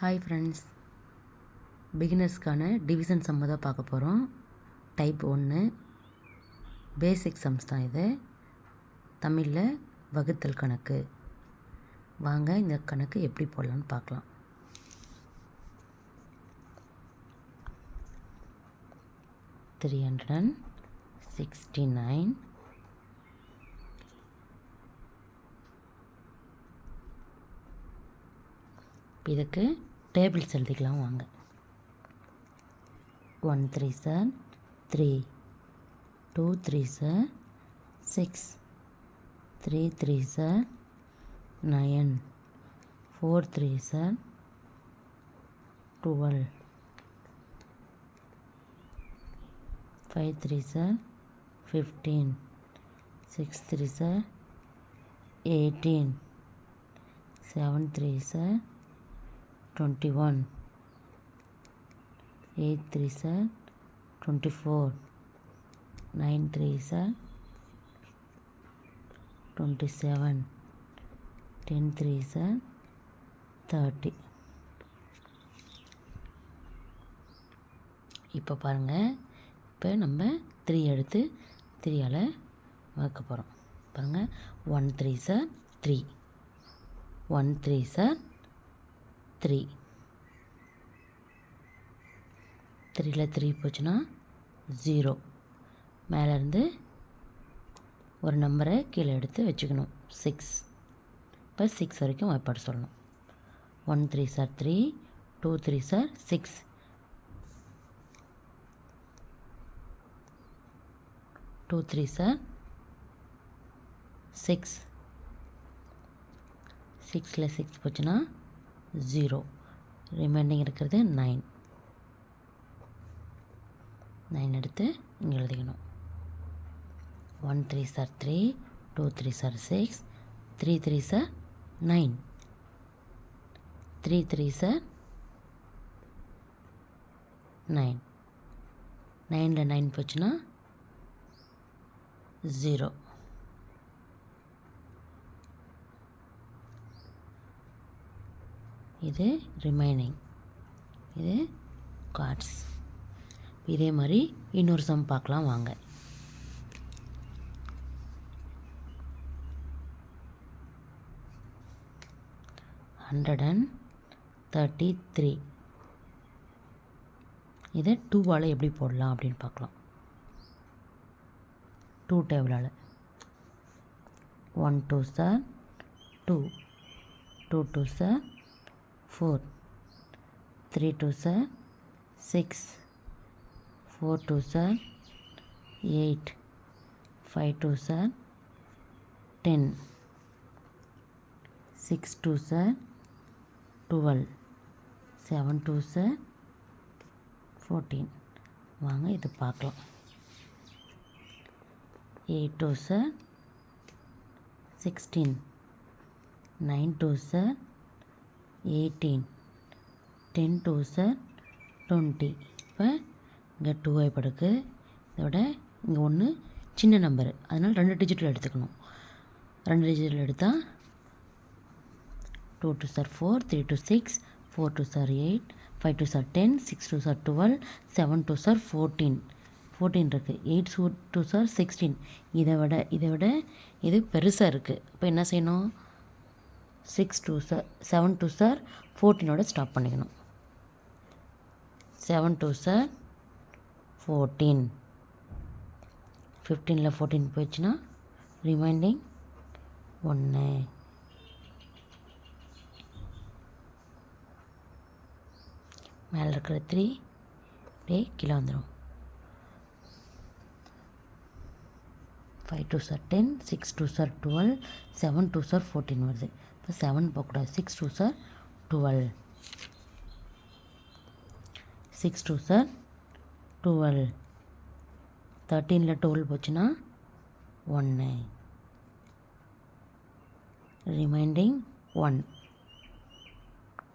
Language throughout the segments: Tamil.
ஹாய் ஃப்ரெண்ட்ஸ் பிகினர்ஸ்க்கான டிவிஷன் சம்மை தான் பார்க்க போகிறோம் டைப் ஒன்று பேசிக் சம்ஸ் தான் இது. தமிழில் வகுத்தல் கணக்கு. வாங்க இந்த கணக்கு எப்படி போடலான்னு பார்க்கலாம். Three hundred and sixty nine இதுக்கு டேபிள்ஸ் எழுதிக்கலாம் வாங்க. One three are three two three are six three three are nine four three are twelve five three are fifteen six three are eighteen seven three are twenty one eight three are twenty four nine three are twenty seven ten three are thirty இப்போ பாருங்கள் இப்போ நம்ம த்ரீ எடுத்து த்ரீயால் வகுக்க போகிறோம் பாருங்கள் one three are three one three are three. த்ரீயில் த்ரீ போச்சுன்னா ஜீரோ. மேலேருந்து ஒரு நம்பரை கீழே எடுத்து வச்சுக்கணும். சிக்ஸ். இப்போ சிக்ஸ் வரைக்கும் வாய்ப்பாடு சொல்லணும். One three are three two three are six. Two three are six. சிக்ஸில் சிக்ஸ் போச்சுன்னா ஜீரோ ரிமைண்டிங் இருக்கிறது நைன் நைன் எடுத்து இங்கே எழுதிக்கணும். One three are three two three are six three three are nine three three are nine நைனில் நைன் போச்சுன்னா ஜீரோ இது ரிமைனிங் இது கார்ட்ஸ் இதே மாதிரி இன்னொரு சம் பார்க்கலாம் வாங்க. ஹண்ட்ரட் அண்ட் தேர்ட்டி த்ரீ இதை டூவால் எப்படி போடலாம் அப்படின்னு பார்க்கலாம். Two டேபிளால் one two are two two two are four three two are six four two are eight five two are ten six two are twelve seven two are fourteen வாங்க இது பார்க்கலாம். Eight two are sixteen nine two are eighteen ten two are twenty இப்போ இங்கே டூ படுக்கு. இதோட இங்கே ஒன்று சின்ன நம்பரு அதனால் ரெண்டு டிஜிட்டில் எடுத்துக்கணும். ரெண்டு டிஜிட்டில் எடுத்தால் two two are four three two six four two are eight five two are ten six two are twelve seven two are fourteen fourteen இருக்குது eight two two are sixteen இதை விட இதை விட இது பெருசாக இருக்குது இப்போ என்ன செய்யணும்? Six two are seven two are ஃபோர்டீனோட stop பண்ணிக்கணும். Seven two are fourteen. ஃபிஃப்டீனில் fourteen போயிடுச்சுன்னா ரிமைண்டிங் ஒன்று. மேலே இருக்கிற த்ரீ அப்படியே கீழே வந்துடும் five two are ten six two are twelve seven two are fourteen வருது. இப்போ செவன் போகக்கூடாது. Six two are twelve six two are twelve தேர்ட்டீனில் twelve போச்சுன்னா ஒன்று ரிமைண்டிங் ஒன்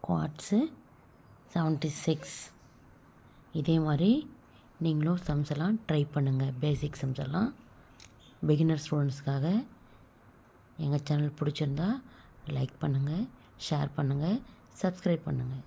குவாட்ஸு செவன்ட்டி சிக்ஸ் இதே மாதிரி நீங்களும் சம்ஸ் எல்லாம் ட்ரை பண்ணுங்கள் பேசிக் சம்ஸ் எல்லாம். பிகினர் ஸ்டூடெண்ட்ஸ்க்காக எங்கள் சேனல் பிடிச்சிருந்தா லைக் பண்ணுங்கள் ஷேர் பண்ணுங்கள் சப்ஸ்கிரைப் பண்ணுங்கள்